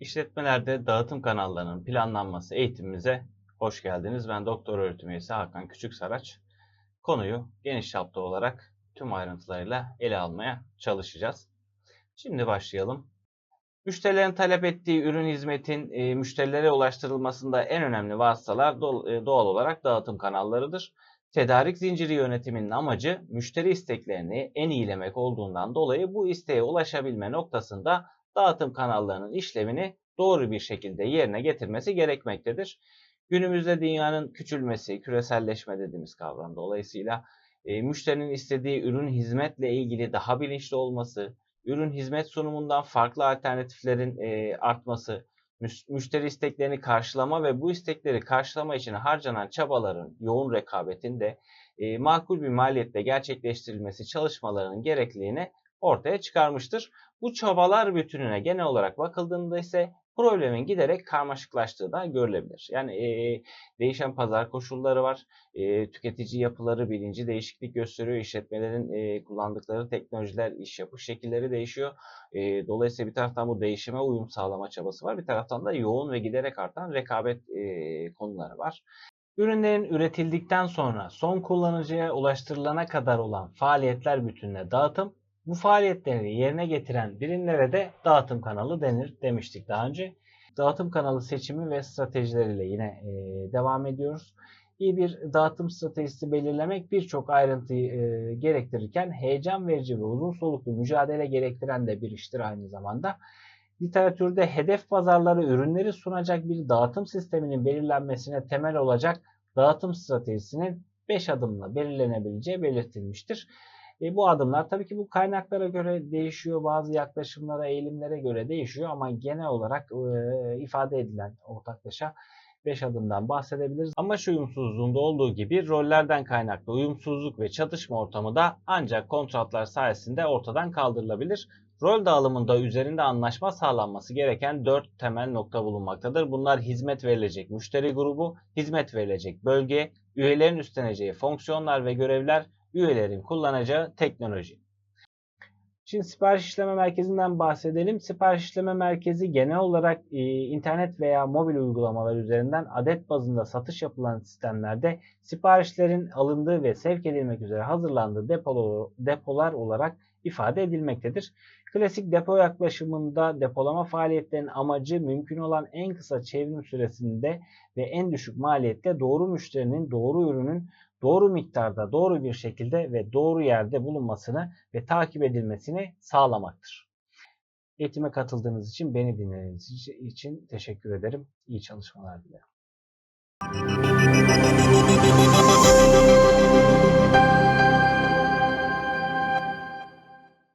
İşletmelerde dağıtım kanallarının planlanması eğitimimize hoş geldiniz. Ben doktor öğretim üyesi Hakan Küçüksaraç. Konuyu geniş çapta olarak tüm ayrıntılarıyla ele almaya çalışacağız. Şimdi başlayalım. Müşterilerin talep ettiği ürün hizmetin e, müşterilere ulaştırılmasında en önemli vasıtalar e, doğal olarak dağıtım kanallarıdır. Tedarik zinciri yönetiminin amacı müşteri isteklerini en iyilemek olduğundan dolayı bu isteğe ulaşabilme noktasında dağıtım kanallarının işlevini doğru bir şekilde yerine getirmesi gerekmektedir. Günümüzde dünyanın küçülmesi, küreselleşme dediğimiz kavram dolayısıyla e, müşterinin istediği ürün hizmetle ilgili daha bilinçli olması, ürün hizmet sunumundan farklı alternatiflerin e, artması, müş- müşteri isteklerini karşılama ve bu istekleri karşılama için harcanan çabaların, yoğun rekabetin de e, makul bir maliyetle gerçekleştirilmesi çalışmalarının gerekliliğini ortaya çıkarmıştır. Bu çabalar bütününe genel olarak bakıldığında ise problemin giderek karmaşıklaştığı da görülebilir. Yani e, değişen pazar koşulları var, e, tüketici yapıları bilinci değişiklik gösteriyor, işletmelerin e, kullandıkları teknolojiler, iş yapış şekilleri değişiyor. E, dolayısıyla bir taraftan bu değişime uyum sağlama çabası var, bir taraftan da yoğun ve giderek artan rekabet e, konuları var. Ürünlerin üretildikten sonra son kullanıcıya ulaştırılana kadar olan faaliyetler bütününe dağıtım, bu faaliyetleri yerine getiren birimlere de dağıtım kanalı denir demiştik daha önce. Dağıtım kanalı seçimi ve stratejileriyle yine e, devam ediyoruz. İyi bir dağıtım stratejisi belirlemek birçok ayrıntıyı e, gerektirirken heyecan verici ve uzun soluklu mücadele gerektiren de bir iştir aynı zamanda. Literatürde hedef pazarlara ürünleri sunacak bir dağıtım sisteminin belirlenmesine temel olacak dağıtım stratejisinin 5 adımla belirlenebileceği belirtilmiştir. E, bu adımlar tabii ki bu kaynaklara göre değişiyor, bazı yaklaşımlara, eğilimlere göre değişiyor ama genel olarak e, ifade edilen ortaklaşa 5 adımdan bahsedebiliriz. Amaç uyumsuzluğunda olduğu gibi rollerden kaynaklı uyumsuzluk ve çatışma ortamı da ancak kontratlar sayesinde ortadan kaldırılabilir. Rol dağılımında üzerinde anlaşma sağlanması gereken 4 temel nokta bulunmaktadır. Bunlar hizmet verilecek müşteri grubu, hizmet verilecek bölge, üyelerin üstleneceği fonksiyonlar ve görevler, üyelerin kullanacağı teknoloji. Şimdi sipariş işleme merkezinden bahsedelim. Sipariş işleme merkezi genel olarak e, internet veya mobil uygulamalar üzerinden adet bazında satış yapılan sistemlerde siparişlerin alındığı ve sevk edilmek üzere hazırlandığı depolo, depolar olarak ifade edilmektedir. Klasik depo yaklaşımında depolama faaliyetlerinin amacı mümkün olan en kısa çevrim süresinde ve en düşük maliyette doğru müşterinin doğru ürünün doğru miktarda, doğru bir şekilde ve doğru yerde bulunmasını ve takip edilmesini sağlamaktır. Eğitime katıldığınız için, beni dinlediğiniz için teşekkür ederim. İyi çalışmalar dilerim.